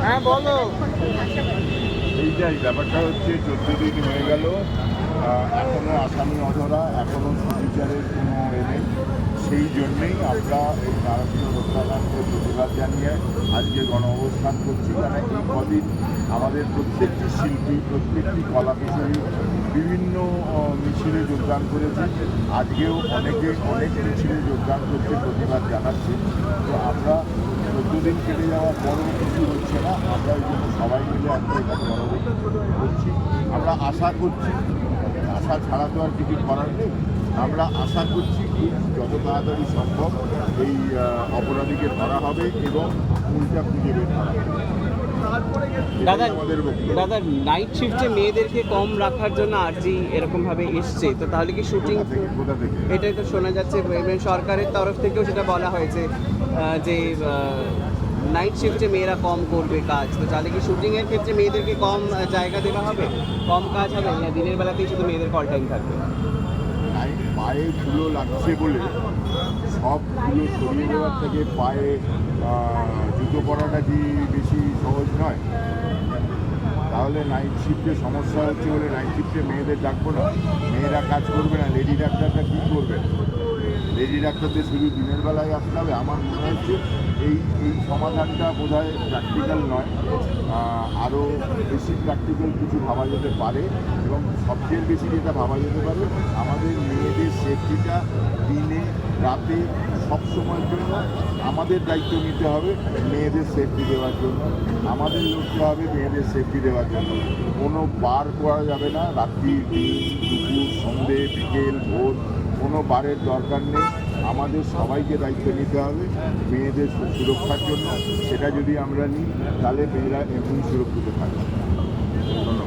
হ্যাঁ, বলো। এইটাই ব্যাপারটা হচ্ছে চোদ্দ দিন হয়ে গেল। আহ, এখনও আসামি অধরা এখনও সুবিচারের কোনো এ নেই। সেই জন্যেই আমরা এই নারকীয় হত্যাকাণ্ডের প্রতিবাদ জানিয়ে আজকে গণ অবস্থান করছি। কারণ এই কদিন আমাদের প্রত্যেকটি শিল্পী প্রত্যেকটি কলা কুশলী বিভিন্ন মিছিলে যোগদান করেছে। আজকেও অনেকে অনেক মিছিলে যোগদান করছে প্রতিবাদ জানাচ্ছে। তো আমরা চোদ্দ দিন কেটে যাওয়ার পরও কিছু হচ্ছে না। আমরা জন্য সবাই মিলে আজকে এখানে গণভোট করছি। আমরা আশা করছি, আশা ছাড়া তো আর কিছু করার নেই। আমরা আশা করছি যত তাড়াতাড়ি সম্ভব এই অপরাধীকে ধরা হবে এবং মূলটা খুঁজে বের করা হবে। দাদা দাদা নাইট শিফটে মেয়েদেরকে কম রাখার জন্য আরজি এরকম ভাবে এসছে, তো তাহলে কি শুটিং এটাই তো শোনা যাচ্ছে। সরকারের তরফ থেকেও সেটা বলা হয়েছে যে নাইট শিফটে মেয়েরা কম করবে কাজ, তো তাহলে কি শুটিংয়ের ক্ষেত্রে মেয়েদেরকে কম জায়গা দেওয়া হবে? কম কাজ হবে? না, দিনের বেলাতেই শুধু মেয়েদের কল টাইম থাকবে? পায়ে ধুলো লাগছে বলে সব ধুলো সরিয়ে থেকে পায়ে জুতো পরাটা কি বেশি সহজ তাহলে নাইট শিফটে সমস্যা হচ্ছে বলে নাইট শিফটে মেয়েদের ডাকবো না। মেয়েরা কাজ করবে না লেডি ডাক্তারটা কী করবে? লেডি ডাক্তারদের শুধু দিনের বেলায় আসতে হবে। আমার মনে হচ্ছে এই এই সমাধানটা বোধ হয় প্র্যাকটিক্যাল নয় আরও বেশি প্র্যাকটিক্যাল কিছু ভাবা যেতে পারে এবং সবচেয়ে বেশি যেটা ভাবা যেতে পারে, আমাদের মেয়েদের সেফটিটা দিনে রাতে সব সময়ের জন্য আমাদের দায়িত্ব নিতে হবে মেয়েদের সেফটি দেওয়ার জন্য। আমাদের লড়তে হবে মেয়েদের সেফটি দেওয়ার জন্য। কোনো বার করা যাবে না, রাত্রি, দিন, দুপুর, সন্ধে, বিকেল, ভোর, কোনো বারের দরকার নেই। আমাদের সবাইকে দায়িত্ব নিতে হবে মেয়েদের সুরক্ষার জন্য। সেটা যদি আমরা নিই, তাহলে মেয়েরা এমনি সুরক্ষিত থাকবে। ধন্যবাদ।